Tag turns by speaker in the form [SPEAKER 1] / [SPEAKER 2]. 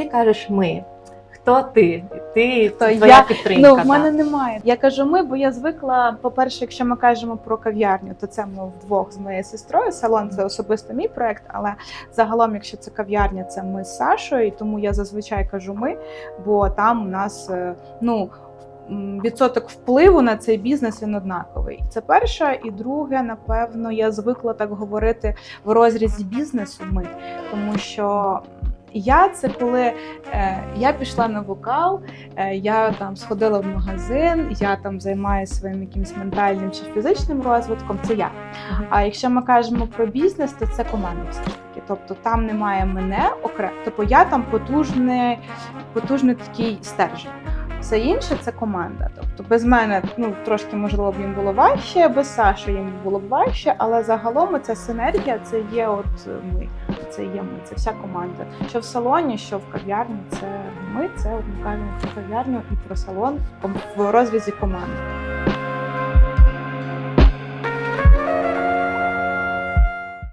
[SPEAKER 1] ти кажеш ми. Хто ти? Ти
[SPEAKER 2] То
[SPEAKER 1] твоя
[SPEAKER 2] я-
[SPEAKER 1] підтримка.
[SPEAKER 2] Ну, в
[SPEAKER 1] так.
[SPEAKER 2] мене немає. Я кажу ми, бо я звикла. По-перше, якщо ми кажемо про кав'ярню, то це ми вдвох з моєю сестрою. Салон це особисто мій проект. Але загалом, якщо це кав'ярня, це ми з Сашою. І тому я зазвичай кажу ми, бо там у нас е, ну. Відсоток впливу на цей бізнес він однаковий. Це перше, і друге, напевно, я звикла так говорити в розрізі бізнесу. Ми тому що я це коли е, я пішла на вокал, Е, Я там сходила в магазин, я там займаюся своїм якимось ментальним чи фізичним розвитком. Це я. А якщо ми кажемо про бізнес, то це команда все ж таки. Тобто там немає мене окремо. Тобто я там потужний, потужний такий стержень. Все інше це команда. Тобто без мене ну трошки можливо б їм було важче, без Саші їм було б важче, але загалом ця синергія це є от ми. Це є ми, це вся команда. Що в салоні, що в кав'ярні, це ми. Це ми кав'ярню і про салон в розв'язі команди.